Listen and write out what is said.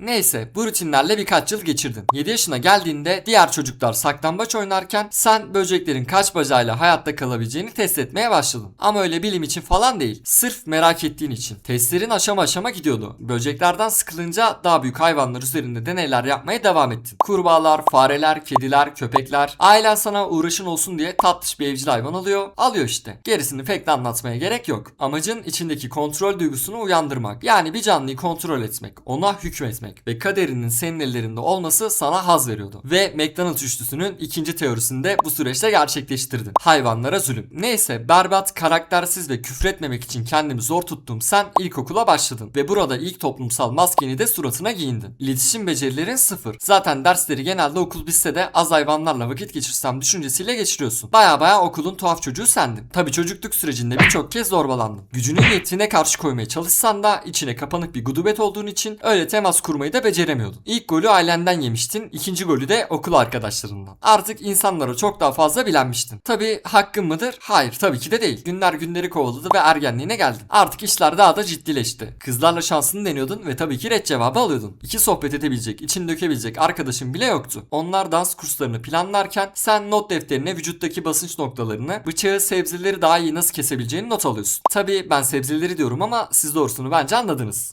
Neyse bu rutinlerle birkaç yıl geçirdin. 7 yaşına geldiğinde diğer çocuklar saklambaç oynarken sen böceklerin kaç bacağıyla hayatta kalabileceğini test etmeye başladın. Ama öyle bilim için falan değil. Sırf merak ettiğin için. Testlerin aşama aşama gidiyordu. Böceklerden sıkılınca daha büyük hayvanlar üzerinde deneyler yapmaya devam ettin. Kurbağalar, fareler, kediler, köpekler. Ailen sana uğraşın olsun diye tatlış bir evcil hayvan alıyor. Alıyor işte. Gerisini pek de anlatmaya gerek yok. Amacın içindeki kontrol duygusunu uyandırmak. Yani bir canlıyı kontrol etmek. Ona hükmetmek. Ve kaderinin senin ellerinde olması sana haz veriyordu. Ve McDonald's üçlüsünün ikinci teorisini de bu süreçte gerçekleştirdin. Hayvanlara zulüm. Neyse berbat, karaktersiz ve küfretmemek için kendimi zor tuttuğum sen ilkokula başladın. Ve burada ilk toplumsal maskeni de suratına giyindin. İletişim becerilerin sıfır. Zaten dersleri genelde okul bitse de az hayvanlarla vakit geçirsem düşüncesiyle geçiriyorsun. Baya baya okulun tuhaf çocuğu sendin. Tabi çocukluk sürecinde birçok kez zorbalandın. Gücünün yettiğine karşı koymaya çalışsan da içine kapanık bir gudubet olduğun için öyle temas kurmayı da beceremiyordun. İlk golü ailenden yemiştin, ikinci golü de okul arkadaşlarından. Artık insanlara çok daha fazla bilenmiştin. Tabi hakkın mıdır? Hayır tabii ki de değil. Günler günleri kovaladı ve ergenliğine geldin. Artık işler daha da ciddileşti. Kızlarla şansını deniyordun ve tabii ki red cevabı alıyordun. İki sohbet edebilecek, için dökebilecek arkadaşın bile yoktu. Onlar dans kurslarını planlarken sen not defterine vücuttaki basınç noktalarını, bıçağı, sebzeleri daha iyi nasıl kesebileceğini not alıyorsun. Tabii ben sebzeleri diyorum ama siz doğrusunu bence anladınız.